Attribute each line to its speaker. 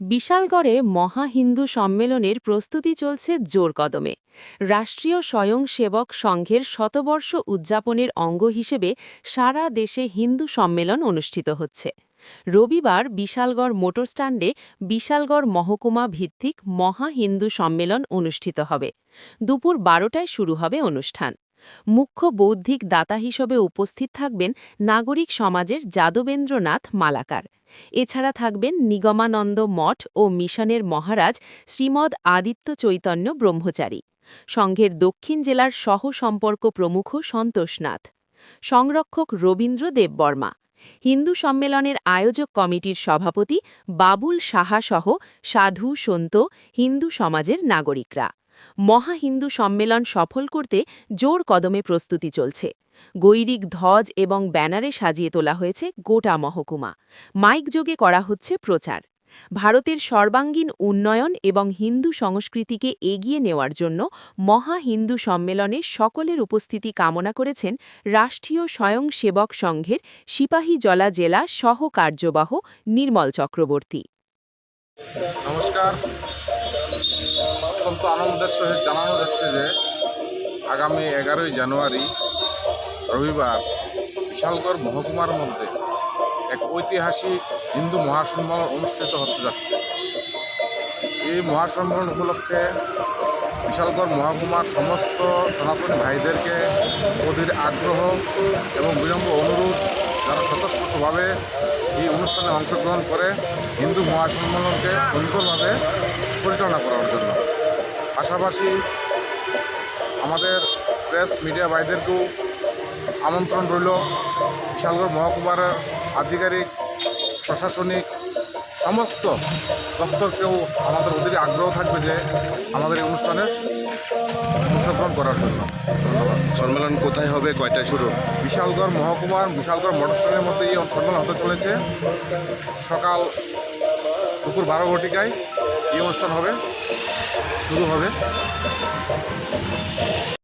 Speaker 1: বিশালগড়ে মহা হিন্দু সম্মেলনের প্রস্তুতি চলছে জোর কদমে। রাষ্ট্রীয় স্বয়ংসেবক সংঘের শতবর্ষ উদযাপনের অঙ্গ হিসেবে সারা দেশে হিন্দু সম্মেলন অনুষ্ঠিত হচ্ছে। রবিবার বিশালগড় মোটর স্ট্যান্ডে বিশালগড় মহকুমা ভিত্তিক মহা হিন্দু সম্মেলন অনুষ্ঠিত হবে। দুপুর বারোটায় শুরু হবে অনুষ্ঠান। মুখ্য বৌদ্ধিক দাতা হিসেবে উপস্থিত থাকবেন নাগরিক সমাজের যাদবেন্দ্রনাথ মালাকার। এছাড়া থাকবেন নিগমানন্দ মঠ ও মিশনের মহারাজ শ্রীমদ আদিত্য চৈতন্য ব্রহ্মচারী। সংঘের দক্ষিণ জেলার সহ সম্পর্ক প্রমুখ সন্তোষনাথ সংরক্ষক রবীন্দ্র দেববর্মা হিন্দু সম্মেলনের আয়োজক কমিটির সভাপতি বাবুল সাহা সহ সাধু সন্ত হিন্দু সমাজের নাগরিকরা। মহা হিন্দু সম্মেলন সফল করতে জোর কদমে প্রস্তুতি চলছে। গৈরিক ধ্বজ এবং ব্যানারে সাজিয়ে তোলা হয়েছে গোটা মহকুমা। মাইক যোগে করা হচ্ছে প্রচার। ভারতের সর্বাঙ্গীন উন্নয়ন এবং হিন্দু সংস্কৃতিকে এগিয়ে নেওয়ার জন্য মহা হিন্দু সম্মেলনে সকলের উপস্থিতি কামনা করেছেন রাষ্ট্রীয় স্বয়ংসেবক সংঘের সিপাহী জলা জেলা সহ কার্যবাহ নির্মল চক্রবর্তী।
Speaker 2: নমস্কার অত্যন্ত আনন্দের সহিত জানানো যাচ্ছে যে আগামী এগারোই জানুয়ারি রবিবার বিশালগড় মহকুমার মধ্যে এক ঐতিহাসিক হিন্দু মহাসম্মেলন অনুষ্ঠিত হতে যাচ্ছে। এই মহাসম্মেলন উপলক্ষে বিশালগড় মহকুমার সমস্ত সনাতনী ভাইদেরকে অধীর আগ্রহ এবং বিলম্ব অনুরোধ যারা স্বতঃস্ফূর্তভাবে এই অনুষ্ঠানে অংশগ্রহণ করে হিন্দু মহাসম্মেলনকে সুন্দরভাবে পরিচালনা করার জন্য। পাশাপাশি আমাদের প্রেস মিডিয়া ভাইদেরকেও আমন্ত্রণ রইল। বিশালগড় মহকুমার আধিকারিক, প্রশাসনিক সমস্ত দপ্তরকেও আমাদের অধীর আগ্রহ থাকবে যে আমাদের এই অনুষ্ঠানে অংশগ্রহণ করার জন্য। ধন্যবাদ।
Speaker 3: সম্মেলন কোথায় হবে? কয়টায় শুরু?
Speaker 2: বিশালগড় মহকুমার বিশালগড় মোটরস্টেশনের মধ্যে এই সম্মেলন হতে চলেছে। সকাল দুপুর বারো ঘটিকায় এই অনুষ্ঠান হবে শুরু হবে।